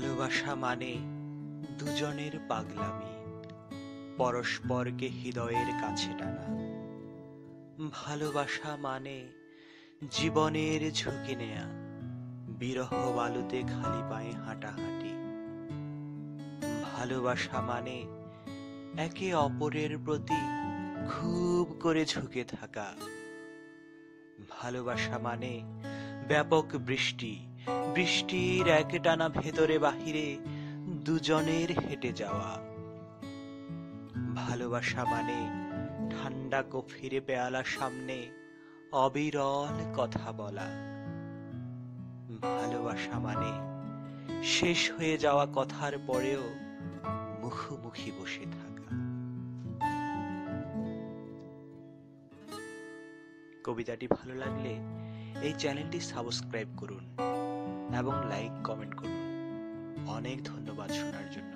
ভালোবাসা মানে দুজনের পাগলামি। পরস্পরকে হৃদয়ের কাছে টানা। ভালোবাসা মানে জীবনের ঝুঁকি নেয়া। বিরহ বালুতে খালি পায়ে হাঁটাহাঁটি। ভালোবাসা মানে একে অপরের প্রতি খুব করে ঝুঁকে থাকা। ভালোবাসা মানে ব্যাপক বৃষ্টি। বৃষ্টির এক টানা ভেতরে বাহিরে দুজনের হেঁটে যাওয়া। ভালোবাসা মানে ঠান্ডা কফিরে পেয়ালার সামনে অবিরল কথা বলা। ভালোবাসা মানে শেষ হয়ে যাওয়া কথার পরেও মুখোমুখি বসে থাকা। কবিতাটি ভালো লাগলে এই চ্যানেলটি সাবস্ক্রাইব করুন। এবং লাইক কমেন্ট করুন। অনেক ধন্যবাদ শোনার জন্য।